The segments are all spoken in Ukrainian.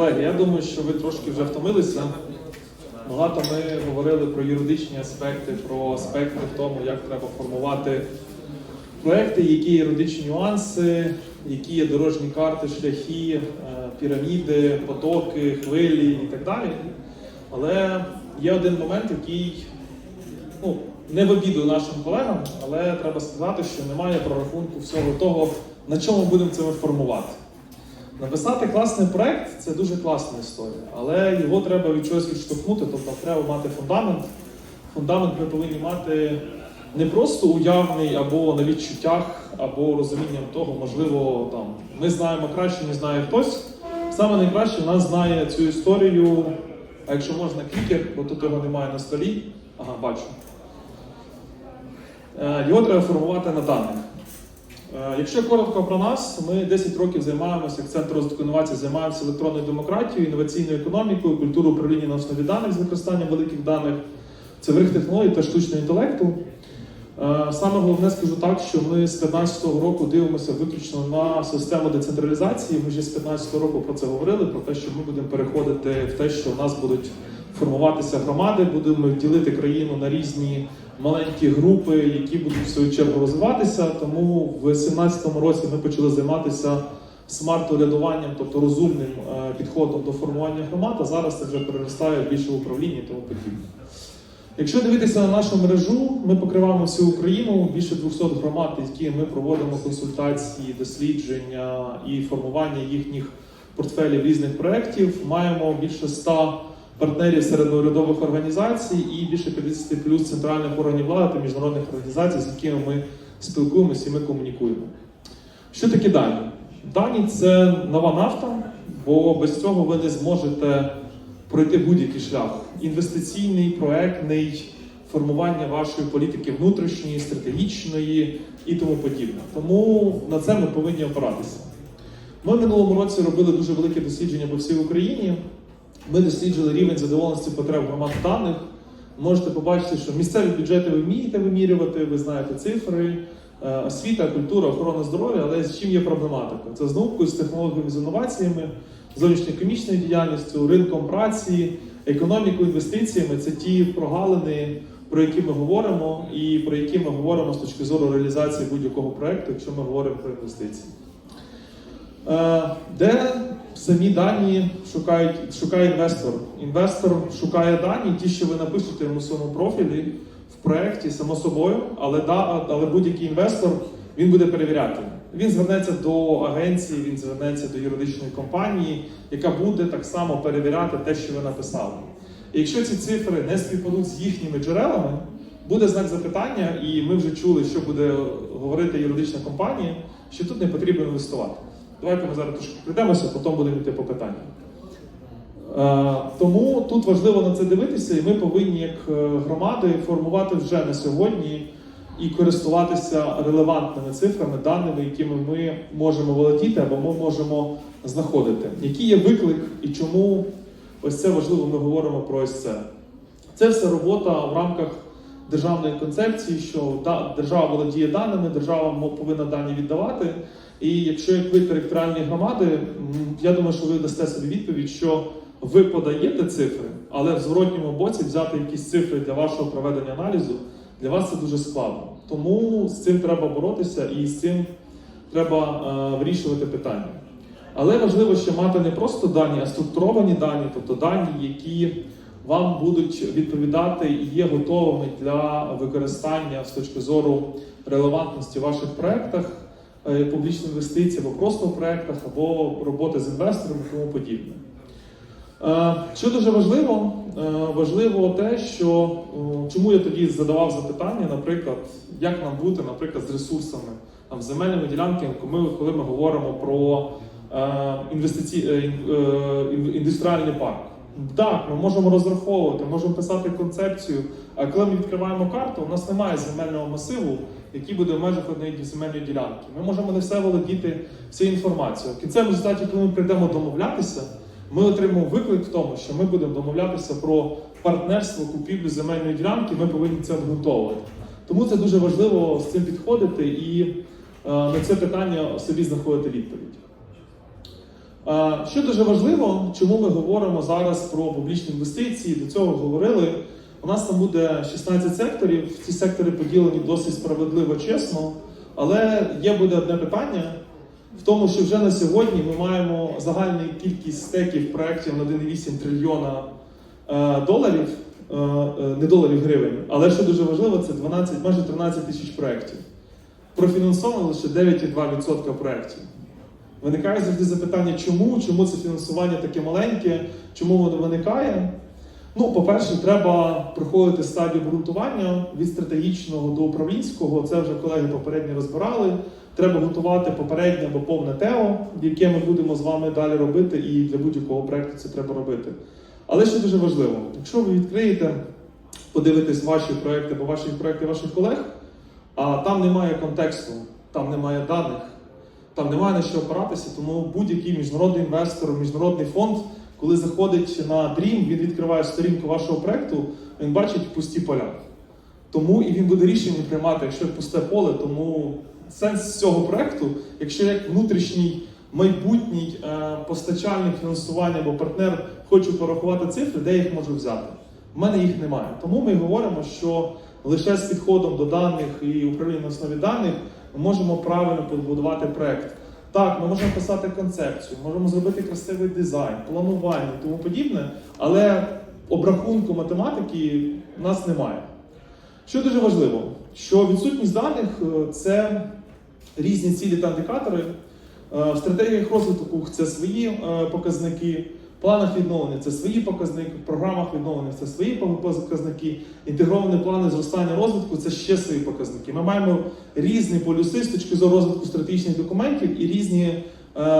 Колеги, я думаю, що ви трошки вже втомилися. Багато ми говорили про юридичні аспекти, про аспекти в тому, як треба формувати проекти, які юридичні нюанси, які є дорожні карти, шляхи, е, піраміди, потоки, хвилі і так далі. Але є один момент, який ну, не в обіду нашим колегам, але треба сказати, що немає прорахунку всього того, на чому будемо це формувати. Написати класний проект це дуже класна історія, але його треба від чогось відштовхнути, тобто треба мати фундамент. Фундамент ми повинні мати не просто уявний або на відчуттях, або розумінням того, можливо, там ми знаємо краще, ніж знає хтось. Саме найкраще нас знає цю історію, а якщо можна, клікер, бо тут його немає на столі. Ага, бачу. Е, Його треба формувати на даних. Е, Якщо коротко про нас, ми 10 років займаємося як центр розвитку інновацій, займаємося електронною демократією, інноваційною економікою, культурою управління на основі даних з використанням великих даних, цифрових технологій та штучного інтелекту. Е, Саме головне скажу так, що ми з 2015 року дивимося виключно на систему децентралізації. Ми вже з 2015 року про це говорили, про те, що ми будемо переходити в те, що у нас будуть формуватися громади, будемо ділити країну на різні маленькі групи, які будуть в свою чергу розвиватися. Тому в 2017 році ми почали займатися смарт-урядуванням, тобто розумним е, підходом до формування громад. А зараз це вже переростає в більше управління і тому подібне. Якщо дивитися на нашу мережу, ми покриваємо всю Україну, більше 200 громад, які ми проводимо консультації, дослідження і формування їхніх портфелів різних проєктів. Маємо більше 100 партнерів серед урядових організацій і більше 50 плюс центральних органів влади та міжнародних організацій, з якими ми спілкуємося і ми комунікуємо. Що таке дані? Дані це нова нафта, бо без цього ви не зможете пройти будь-який шлях інвестиційний, проектний, формування вашої політики внутрішньої, стратегічної і тому подібне. Тому на це ми повинні опиратися. Ми в минулому році робили дуже велике дослідження по всій Україні. Ми досліджували рівень задоволеності потреб громад даних. Можете побачити, що місцеві бюджети ви вмієте вимірювати, ви знаєте цифри, е, освіта, культура, охорона здоров'я, але з чим є проблематика? Це з наукою, з технологіями, з інноваціями, зовнішньоекономічною діяльністю, ринком праці, економікою, інвестиціями. Це ті прогалини, про які ми говоримо, і про які ми говоримо з точки зору реалізації будь-якого проекту, якщо ми говоримо про інвестиції. Е, Де самі дані шукають, шукає інвестор? Інвестор шукає дані, ті, що ви напишете йому в своєму профілі в проєкті, само собою, але, але будь-який інвестор він буде перевіряти. Він звернеться до агенції, він звернеться до юридичної компанії, яка буде так само перевіряти те, що ви написали. І якщо ці цифри не співпадуть з їхніми джерелами, буде знак запитання, і ми вже чули, що буде говорити юридична компанія, що тут не потрібно інвестувати. Давайте ми зараз трошки прийдемося, потім будемо йти по питанням. Е, Тому тут важливо на це дивитися, і ми повинні, як е, громади, формувати вже на сьогодні і користуватися релевантними цифрами, даними, якими ми можемо володіти або ми можемо знаходити. Який є виклик і чому ось це важливо, ми говоримо про ось це. Це все робота в рамках державної концепції, що держава володіє даними, держава повинна дані віддавати. І якщо як ви територіальні громади, я думаю, що ви дасте собі відповідь, що ви подаєте цифри, але в зворотньому боці взяти якісь цифри для вашого проведення аналізу для вас це дуже складно. Тому з цим треба боротися і з цим треба е, вирішувати питання. Але важливо ще мати не просто дані, а структуровані дані, тобто дані, які вам будуть відповідати і є готовими для використання з точки зору релевантності в ваших проєктах, е, публічних інвестицій або просто в проєктах, або роботи з інвесторами і тому подібне. Е, Що дуже важливо, Е, важливо те, що чому я тоді задавав запитання, наприклад, як нам бути, наприклад, з ресурсами, там, земельними ділянками, коли ми, говоримо про е, інвестиці... е, ін- е, ін- індустріальний парк. Так, ми можемо розраховувати, можемо писати концепцію, а коли ми відкриваємо карту, у нас немає земельного масиву, який буде в межах однієї земельної ділянки. Ми можемо не все володіти всією інформацією. В кінцевому результаті, коли ми прийдемо домовлятися, ми отримаємо виклик в тому, що ми будемо домовлятися про партнерство, купівлю земельної ділянки, ми повинні це обґрунтовувати. Тому це дуже важливо з цим підходити і е, на це питання собі знаходити відповідь. Е, Що дуже важливо, чому ми говоримо зараз про публічні інвестиції, до цього говорили. У нас там буде 16 секторів. Ці сектори поділені досить справедливо, чесно. Але є буде одне питання в тому, що вже на сьогодні ми маємо загальну кількість стеків проєктів на 1,8 трильйона е, доларів, е, е, не доларів гривень. Але що дуже важливо, це 12, майже 13 тисяч проєктів. Профінансовано лише 9,2% проєктів. Виникає завжди запитання, чому, чому це фінансування таке маленьке, чому воно виникає. Ну, по-перше, треба проходити стадію обґрунтування від стратегічного до управлінського. Це вже колеги попередньо розбирали. Треба готувати попереднє або повне ТЕО, яке ми будемо з вами далі робити, і для будь-якого проекту це треба робити. Але що дуже важливо, якщо ви відкриєте, подивитесь ваші проекти або ваші проекти ваших колег, а там немає контексту, там немає даних, там немає на що опиратися, тому будь-який міжнародний інвестор, міжнародний фонд, коли заходить на Dream, він відкриває сторінку вашого проекту, він бачить пусті поля. Тому і він буде рішення приймати, якщо пусте поле, тому сенс цього проекту, якщо як внутрішній майбутній е, постачальник фінансування або партнер хочу порахувати цифри, де я їх можу взяти. У мене їх немає. Тому ми говоримо, що лише з підходом до даних і управління на основі даних ми можемо правильно побудувати проект. Так, ми можемо писати концепцію, можемо зробити красивий дизайн, планування і тому подібне, але обрахунку математики у нас немає. Що дуже важливо, що відсутність даних е, це різні цілі та індикатори. Е, В стратегіях розвитку це свої е, показники, планах відновлення це свої показники, в програмах відновлення це свої показники, інтегровані плани зростання розвитку це ще свої показники. Ми маємо різні полюси з точки зору розвитку стратегічних документів і різні е,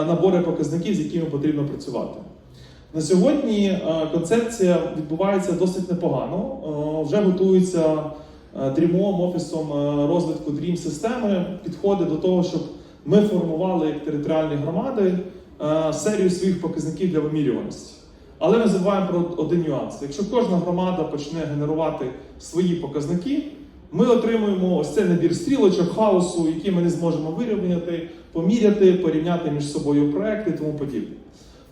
набори показників, з якими потрібно працювати. На сьогодні е, концепція відбувається досить непогано. Е, Вже готується е, дрімом, офісом е, розвитку дрім системи підходи до того, щоб ми формували як територіальні громади серію своїх показників для вимірюваності. Але ми забуваємо про один нюанс. Якщо кожна громада почне генерувати свої показники, ми отримуємо ось цей набір стрілочок, хаосу, які ми не зможемо вирівняти, поміряти, порівняти між собою проекти і тому подібне.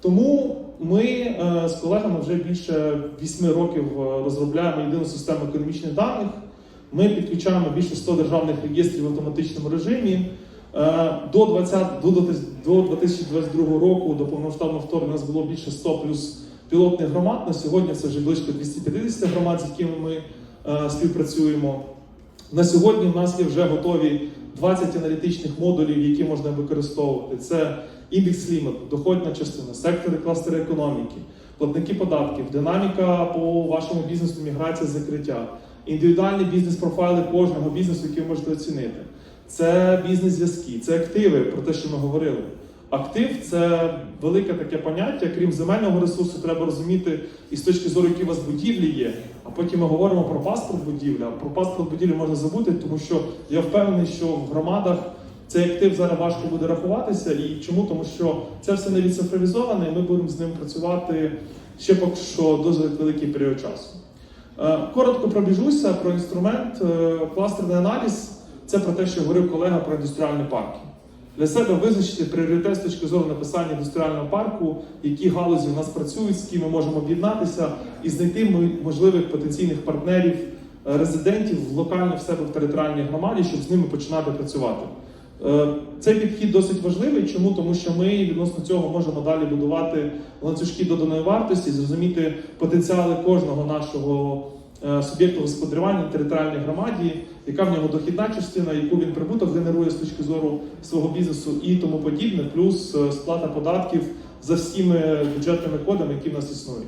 Тому ми е, з колегами вже більше 8 років е, розробляємо єдину систему економічних даних. Ми підключаємо більше 100 державних реєстрів в автоматичному режимі. Е, До 20, до, до 2022 року, до повномасштабного вторгнення, у нас було більше 100 плюс пілотних громад. На сьогодні це вже близько 250 громад, з якими ми е, співпрацюємо. На сьогодні в нас є вже готові 20 аналітичних модулів, які можна використовувати. Це індекс клімату, доходна частина, сектори кластери економіки, платники податків, динаміка по вашому бізнесу, міграція, закриття, індивідуальні бізнес-профайли кожного бізнесу, який ви можете оцінити. Це бізнес-зв'язки, це активи, про те, що ми говорили. Актив це велике таке поняття, крім земельного ресурсу, треба розуміти і з точки зору, які у вас будівлі є. А потім ми говоримо про паспорт будівлі. А про паспорт будівлі можна забути, тому що я впевнений, що в громадах цей актив зараз важко буде рахуватися. І чому? Тому що це все не відцифровізоване, і ми будемо з ним працювати ще поки що досить великий період часу. Е, Коротко пробіжуся про інструмент. Е, Кластерний аналіз це про те, що говорив колега про індустріальні парки. Для себе визначити пріоритет з точки зору написання індустріального парку, які галузі в нас працюють, з ким ми можемо об'єднатися і знайти можливих потенційних партнерів, е, резидентів локально в себе в територіальній громаді, щоб з ними починати працювати. Е, Цей підхід досить важливий. Чому? Тому що ми відносно цього можемо далі будувати ланцюжки доданої вартості, зрозуміти потенціали кожного нашого е, суб'єкту господарювання в територіальній громаді, яка в нього дохідна частина, яку він прибуток генерує з точки зору свого бізнесу і тому подібне, плюс е, сплата податків за всіми бюджетними кодами, які в нас існують.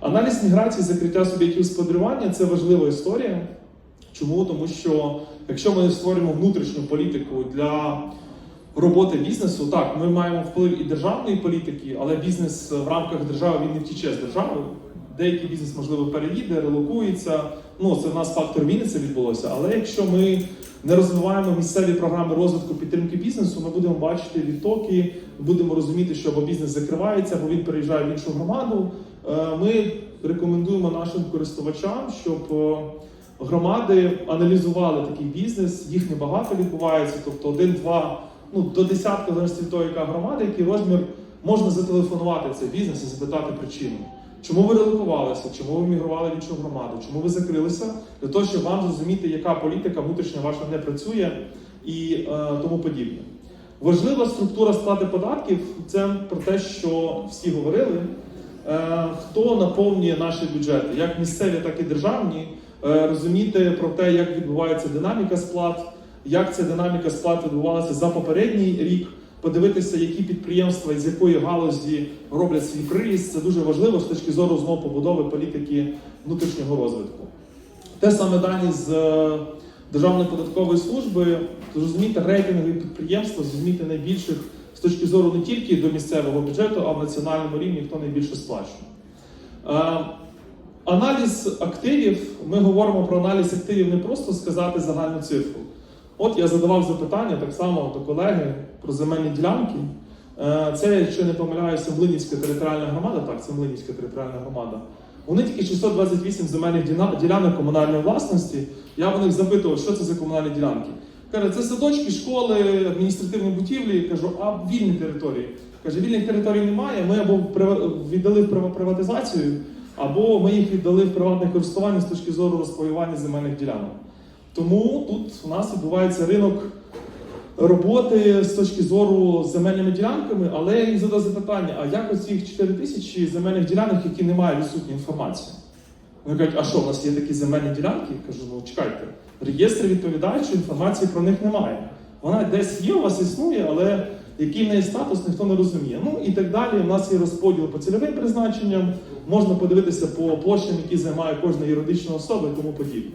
Аналіз міграції, закриття суб'єктів господарювання це важлива історія. Чому? Тому що якщо ми створюємо внутрішню політику для роботи бізнесу, так, ми маємо вплив і державної політики, але бізнес в рамках держави він не втіче з держави. Деякий бізнес, можливо, переїде, релокується. Ну, це в нас фактор війни це відбулося. Але якщо ми не розвиваємо місцеві програми розвитку підтримки бізнесу, ми будемо бачити відтоки, будемо розуміти, що або бізнес закривається, або він переїжджає в іншу громаду. Е, Ми рекомендуємо нашим користувачам, щоб е, громади аналізували такий бізнес. Їх небагато відбувається, тобто один-два, ну до десятка залежить від того, яка громада, який розмір можна зателефонувати цей бізнес і запитати причину. Чому ви релокувалися, чому ви мігрували в іншу громаду, чому ви закрилися, для того, щоб вам зрозуміти, яка політика внутрішня ваша не працює і е, тому подібне. Важлива структура сплати податків це про те, що всі говорили, е, хто наповнює наші бюджети, як місцеві, так і державні, е, розуміти про те, як відбувається динаміка сплат, як ця динаміка сплат відбувалася за попередній рік, подивитися, які підприємства з якої галузі роблять свій приріст. Це дуже важливо з точки зору знову побудови політики внутрішнього розвитку. Те саме дані з е, Державної податкової служби, зрозуміти рейтингові підприємства, зрозуміти найбільших з точки зору не тільки до місцевого бюджету, а в національному рівні, хто найбільше сплачує. Е, Аналіз активів, ми говоримо про аналіз активів не просто сказати загальну цифру. От я задавав запитання так само до колеги про земельні ділянки. Е, Це, якщо не помиляюся, Млинівська територіальна громада, так, це Млинівська територіальна громада. Вони тільки 628 земельних ділянок комунальної власності. Я в них запитував, що це за комунальні ділянки. Каже, це садочки, школи, адміністративні будівлі. Кажу, а вільні території. Каже, вільних територій немає. Ми або віддали в приватизацію, або ми їх віддали в приватне користування з точки зору розпаювання земельних ділянок. Тому тут у нас відбувається ринок роботи з точки зору земельними ділянками, але я їм задав запитання: а як оці 4 тисячі земельних ділянок, які не мають відсутні інформації? Вони кажуть, а що, у нас є такі земельні ділянки? Я кажу, ну чекайте, реєстр відповідає, що інформації про них немає. Вона десь є, у вас існує, але який в неї статус, ніхто не розуміє. Ну і так далі. У нас є розподіл по цільовим призначенням, можна подивитися по площам, які займає кожна юридична особа і тому подібне.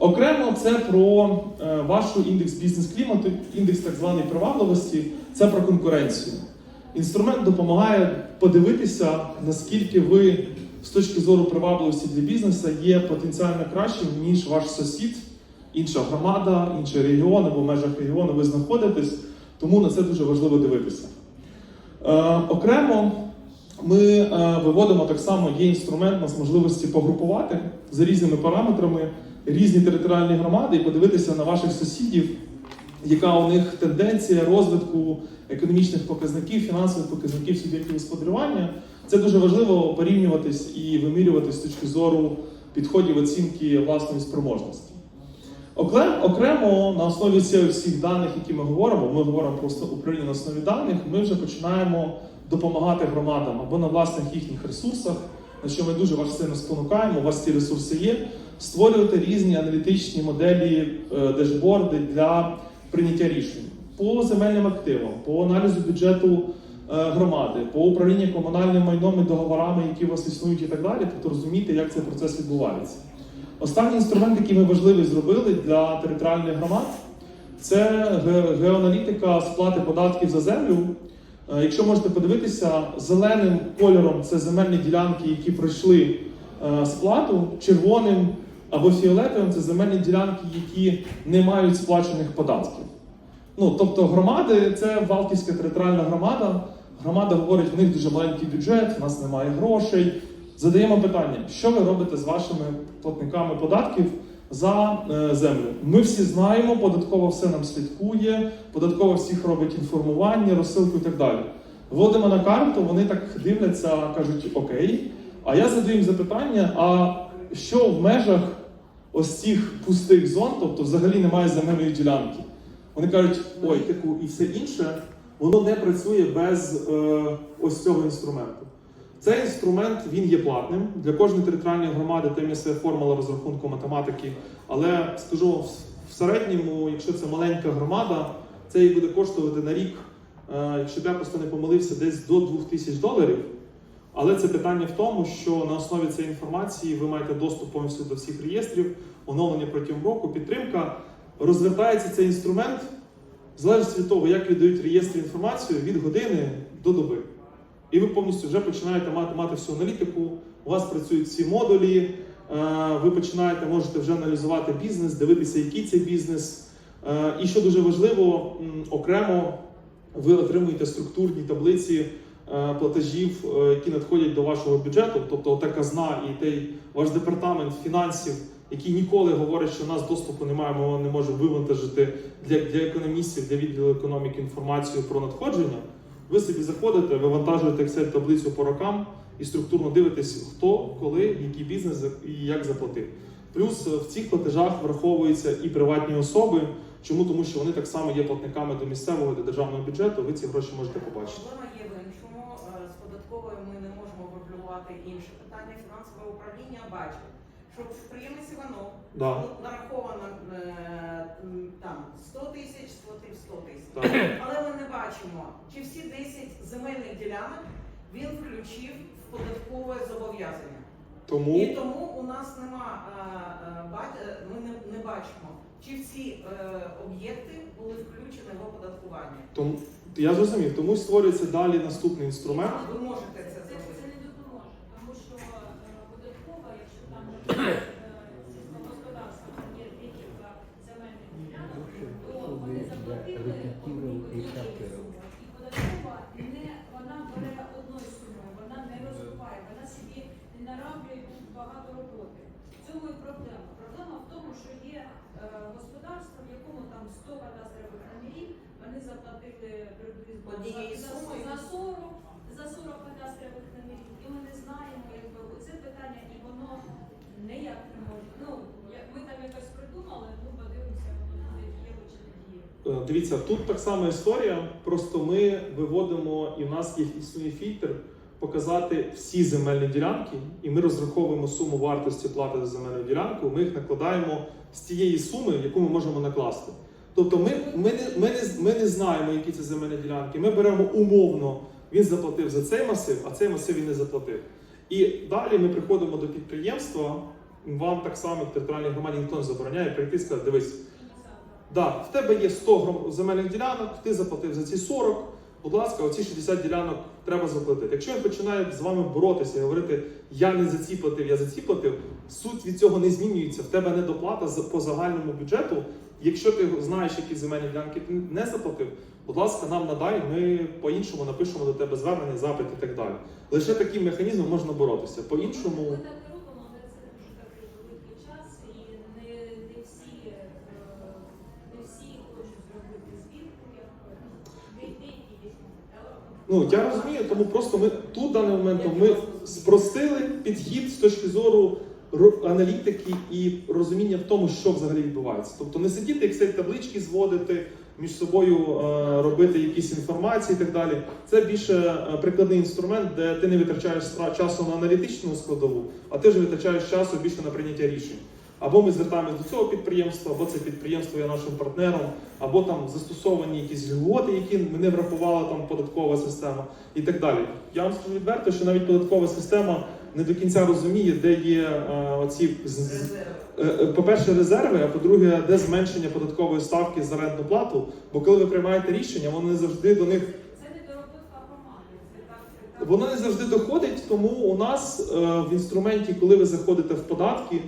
Окремо це про е, вашу індекс бізнес-клімату, індекс так званої привабливості, це про конкуренцію. Інструмент допомагає подивитися, наскільки ви з точки зору привабливості для бізнесу є потенціально кращим, ніж ваш сусід, інша громада, інший регіон або в межах регіону ви знаходитесь, тому на це дуже важливо дивитися. Е, окремо ми е, виводимо так само, є інструмент нас можливості погрупувати за різними параметрами різні територіальні громади і подивитися на ваших сусідів, яка у них тенденція розвитку економічних показників, фінансових показників суб'єктів господарювання. Це дуже важливо порівнюватись і вимірювати з точки зору підходів оцінки власної спроможності. Окремо на основі всіх даних, які ми говоримо, ми говоримо про управління на основі даних, ми вже починаємо допомагати громадам або на власних їхніх ресурсах, на що ми дуже вас сильно спонукаємо. У вас ці ресурси є. Створювати різні аналітичні моделі, е, дешборди для прийняття рішень по земельним активам, по аналізу бюджету е, громади, по управлінню комунальним майном і договорами, які у вас існують, і так далі. Тобто розуміти, як цей процес відбувається. Останній інструмент, який ми важливий зробили для територіальних громад, це геоаналітика сплати податків за землю. Е, Якщо можете подивитися, зеленим кольором це земельні ділянки, які пройшли сплату, червоним або фіолетовим це земельні ділянки, які не мають сплачених податків. Ну, тобто громади це Валтівська територіальна громада. Громада говорить, в них дуже маленький бюджет, в нас немає грошей. Задаємо питання, що ви робите з вашими платниками податків за е, землю? Ми всі знаємо, податково все нам слідкує, податково всіх робить інформування, розсилку і так далі. Вводимо на карту, вони так дивляться, кажуть, окей. А я задаю їм запитання: а що в межах ось цих пустих зон, тобто взагалі немає земельної ділянки? Вони кажуть, ой, типу, і все інше, воно не працює без е, ось цього інструменту. Цей інструмент він є платним для кожної територіальної громади. Там є своя формула розрахунку математики. Але скажу вам, в середньому, якщо це маленька громада, це їй буде коштувати на рік, е, якщо я просто не помилився, десь до 2000 доларів. Але це питання в тому, що на основі цієї інформації ви маєте доступ повністю до всіх реєстрів, оновлення протягом року, підтримка. Розвертається цей інструмент в залежності від того, як віддають реєстри інформацію від години до доби. І ви повністю вже починаєте мати, мати всю аналітику, у вас працюють всі модулі, е, ви починаєте, можете вже аналізувати бізнес, дивитися, який це бізнес. Е, І що дуже важливо, окремо ви отримуєте структурні таблиці платежів, е, які надходять до вашого бюджету, тобто та казна і той ваш департамент фінансів, який ніколи говорить, що у нас доступу немає, ми не можемо вивантажити для, для економістів, для відділу економіки інформацію про надходження. Ви собі заходите, вивантажуєте Excel таблицю по рокам і структурно дивитесь, хто, коли, який бізнес і як заплатив. Плюс е, в цих платежах враховуються і приватні особи. Чому? Тому що вони так само є платниками до місцевого до державного бюджету. Ви ці гроші можете побачити. Проблема є в іншому. Е, З податковою ми не можемо врегулювати інше питання. Фінансове управління бачить, що підприємець Іванов Да. нараховано е, там 100 тисяч, сплатив 100 тисяч. Але ми не бачимо, чи всі 10 земельних ділянок він включив в податкове зобов'язання. І Тому тому у нас нема е, е, е, ми не, не бачимо, чи всі е, об'єкти були включені в оподаткування. Тому я зрозумів, тому створюється далі наступний інструмент. Ви можете це Це, це зробити. не допоможе, тому що е, податкова, якщо там наприклад, е, сільськогосподарство там є декілька земельних ділянок, то вони заплатили одну однією сумою. І податкова не вона бере одною сумою, вона не розкупає, вона собі не нараблює тут багато роботи. В цьому і проблема. Проблема в тому, що є е, господарство, в якому там 100 кадастрових номерів, вони заплатили приблизно Однією за, сумою? за 40, за 40 кадастрових номерів. І ми не знаємо, якби це питання, і воно ніяк не може. Ну, як ми там якось придумали, ну подивимося, воно буде дієво чи не дієво. Е, Дивіться, тут так само історія. Просто ми виводимо, і в нас є існує фільтр показати всі земельні ділянки, і ми розраховуємо суму вартості плати за земельну ділянку. Ми їх накладаємо з тієї суми, яку ми можемо накласти. Тобто, ми, ми, не, ми, не, ми не знаємо, які це земельні ділянки. Ми беремо умовно, він заплатив за цей масив, а цей масив він не заплатив. І далі ми приходимо до підприємства. Вам так само в територіальній громаді ніхто не забороняє прийти і сказати, дивись. Да, в тебе є 100 гром- земельних ділянок, ти заплатив за ці 40. Будь ласка, оці 60 ділянок треба заплатити. Якщо він починає з вами боротися і говорити, я не за ці платив, я за ці платив, суть від цього не змінюється. В тебе недоплата по загальному бюджету. Якщо ти знаєш, які земельні ділянки ти не заплатив, будь ласка, нам надай, ми по-іншому напишемо до тебе звернення, запит і так далі. Лише таким механізмом можна боротися. По-іншому. Ми Ну я розумію, тому просто ми тут в даний момент ми спростили підхід з точки зору аналітики і розуміння в тому, що взагалі відбувається. Тобто не сидіти Excel таблички зводити між собою, е, робити якісь інформації і так далі. Це більше е, прикладний інструмент, де ти не витрачаєш часу на аналітичну складову, а ти вже витрачаєш часу більше на прийняття рішень. Або ми звертаємось до цього підприємства, або це підприємство є нашим партнером, або там застосовані якісь льготи, які не врахувала там податкова система, і так далі. Я вам скажу відверто, що навіть податкова система не до кінця розуміє, де є е, оці. Е, е, по-перше, резерви, а по-друге, де зменшення податкової ставки за рентну плату. Бо коли ви приймаєте рішення, воно не завжди до них воно не завжди доходить. Тому у нас в інструменті, коли ви заходите в податки,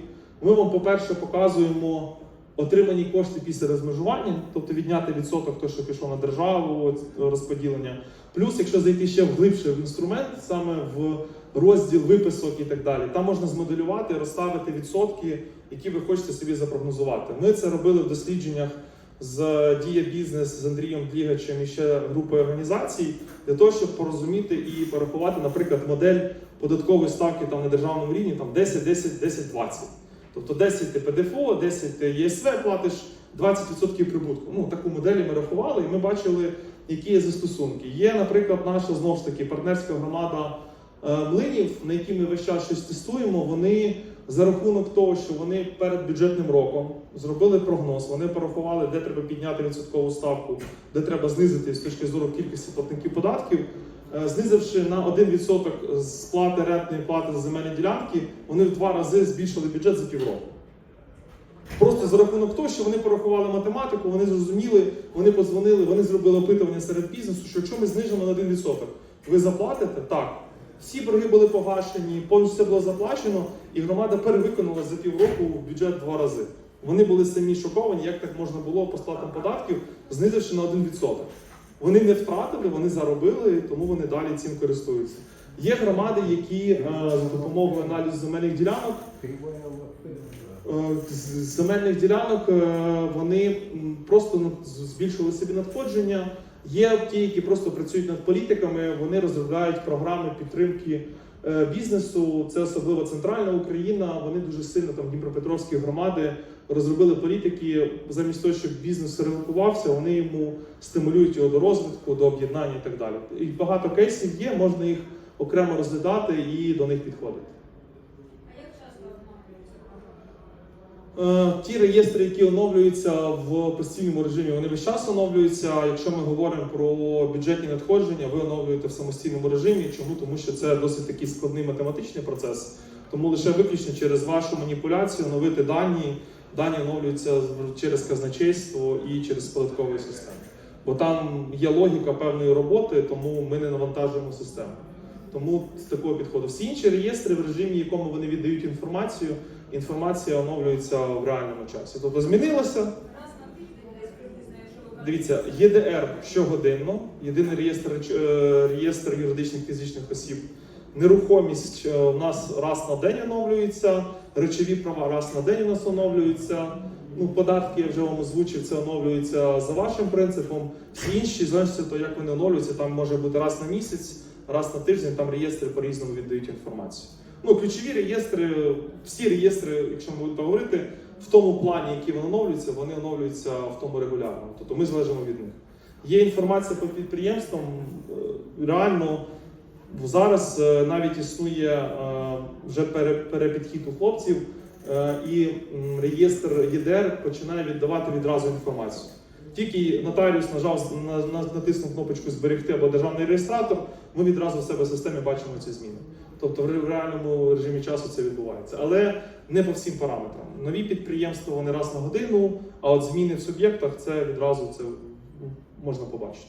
ми вам, по-перше, показуємо отримані кошти після розмежування, тобто відняти відсоток, то, що пішов на державу, розподілення. Плюс, якщо зайти ще вглибше в інструмент, саме в розділ виписок і так далі, там можна змоделювати, розставити відсотки, які ви хочете собі запрогнозувати. Ми це робили в дослідженнях з Дія Бізнес з Андрієм Длігачем і ще групою організацій для того, щоб порозуміти і порахувати, наприклад, модель податкової ставки там на державному рівні там 10, 10, 10, 20. Тобто 10 ти ПДФО, 10 ти ЄСВ платиш, 20% прибутку. Ну, таку модель ми рахували, і ми бачили, які є застосунки. Є, наприклад, наша знову ж таки партнерська громада е, млинів, на які ми весь час щось тестуємо. Вони за рахунок того, що вони перед бюджетним роком зробили прогноз, вони порахували, де треба підняти відсоткову ставку, де треба знизити з точки зору кількості платників податків. Е, Знизивши на 1% сплати рентної плати за земельні ділянки, вони в два рази збільшили бюджет за півроку. Просто за рахунок того, що вони порахували математику, вони зрозуміли, вони подзвонили, вони зробили опитування серед бізнесу, що якщо ми знижимо на 1%, ви заплатите? Так. Всі борги були погашені, повністю все було заплачено, і громада перевиконала за півроку в бюджет два рази. Вони були самі шоковані, як так можна було по сплатам податків, знизивши на 1%. Вони не втратили, вони заробили, тому вони далі цим користуються. Є громади, які з за допомогою аналізу земельних ділянок Е, з земельних ділянок е, вони просто ну, збільшили собі надходження, Є ті, які просто працюють над політиками, вони розробляють програми підтримки е, бізнесу. Це особливо центральна Україна. Вони дуже сильно там Дніпропетровські громади розробили політики замість того, щоб бізнес релокувався, вони йому стимулюють його до розвитку, до об'єднання і так далі. І багато кейсів є, можна їх окремо розглядати і до них підходити. А як часто обновлюється програма? Е, Ті реєстри, які оновлюються в постійному режимі, вони весь час оновлюються. Якщо ми говоримо про бюджетні надходження, ви оновлюєте в самостійному режимі. Чому? Тому що це досить такий складний математичний процес. Тому лише виключно через вашу маніпуляцію оновити дані. Дані оновлюються через казначейство і через податкову систему. Бо там є логіка певної роботи, тому ми не навантажуємо систему. Тому з такого підходу. Всі інші реєстри, в режимі якому вони віддають інформацію, інформація оновлюється в реальному часі. Тобто змінилося. Дивіться, ЄДР щогодинно, єдиний реєстр, е, реєстр юридичних фізичних осіб. Нерухомість е, у нас раз на день оновлюється, речові права раз на день у нас оновлюються. Ну, податки я вже вам озвучив, це оновлюється за вашим принципом. Всі інші, залежно того, як вони оновлюються, там може бути раз на місяць, раз на тиждень, там реєстри по-різному віддають інформацію. Ну, ключові реєстри, всі реєстри, якщо ми будемо говорити, в тому плані, який вони оновлюються, вони оновлюються в тому регулярному. Тобто ми залежимо від них. Є інформація по підприємствам, е, реально зараз е, навіть існує е, вже перепідхід у хлопців, і реєстр ЄДР починає віддавати відразу інформацію. Тільки нотаріус нажав на- на- натиснув кнопочку зберегти або державний реєстратор, ми відразу в себе в системі бачимо ці зміни. Тобто в реальному режимі часу це відбувається, але не по всім параметрам. Нові підприємства вони раз на годину, а от зміни в суб'єктах це відразу це можна побачити.